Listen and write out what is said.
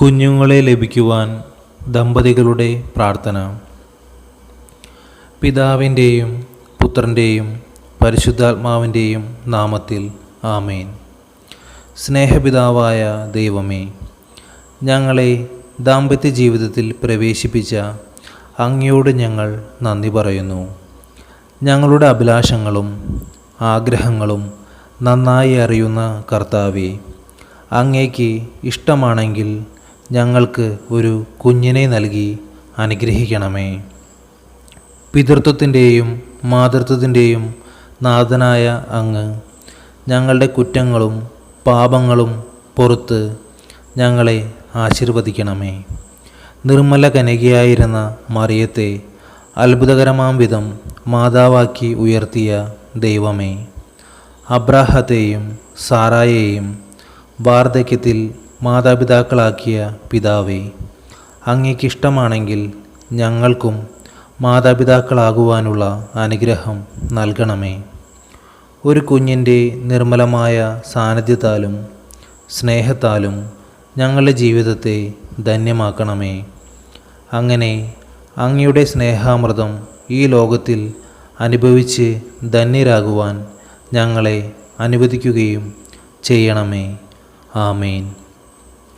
കുഞ്ഞുങ്ങളെ ലഭിക്കുവാൻ ദമ്പതികളുടെ പ്രാർത്ഥന. പിതാവിന്റെയും പുത്രന്റെയും പരിശുദ്ധാത്മാവിന്റെയും നാമത്തിൽ ആമേൻ. സ്നേഹപിതാവായ ദൈവമേ ഞങ്ങളെ ദാമ്പത്യ ജീവിതത്തിൽ പ്രവേശിപ്പിച്ച അങ്ങയോട് ഞങ്ങൾ നന്ദി പറയുന്നു. ഞങ്ങളുടെ അഭിലാഷങ്ങളും ആഗ്രഹങ്ങളും നന്നായി അറിയുന്ന കർത്താവെ അങ്ങേക്ക് ഇഷ്ടമാണെങ്കിൽ ഞങ്ങൾക്ക് ഒരു കുഞ്ഞിനെ നൽകി അനുഗ്രഹിക്കണമേ. പിതൃത്വത്തിന്റെയും മാതൃത്വത്തിന്റെയും നാഥനായ അങ്ങ് ഞങ്ങളുടെ കുറ്റങ്ങളും പാപങ്ങളും പുറത്ത് ഞങ്ങളെ ആശീർവദിക്കണമേ. നിർമ്മല കനകയായിരുന്ന മറിയത്തെ അത്ഭുതകരമാം വിധം മാതാവാക്കി ഉയർത്തിയ ദൈവമേ. അബ്രാഹത്തെയും സാറായെയും വാർദ്ധക്യത്തിൽ മാതാപിതാക്കളാക്കിയ പിതാവേ അങ്ങേക്കിഷ്ടമാണെങ്കിൽ ഞങ്ങൾക്കും മാതാപിതാക്കളാകുവാനുള്ള അനുഗ്രഹം നൽകണമേ. ഒരു കുഞ്ഞിന്റെ നിർമ്മലമായ സാന്നിധ്യത്താലും സ്നേഹത്താലും ഞങ്ങളുടെ ജീവിതത്തെ ധന്യമാക്കണമേ. അങ്ങനെ അങ്ങയുടെ സ്നേഹാമൃതം ഈ ലോകത്തിൽ അനുഭവിച്ച് ധന്യരാകുവാൻ ഞങ്ങളെ അനുവദിക്കുകയും ചെയ്യണമേ. ആമേൻ.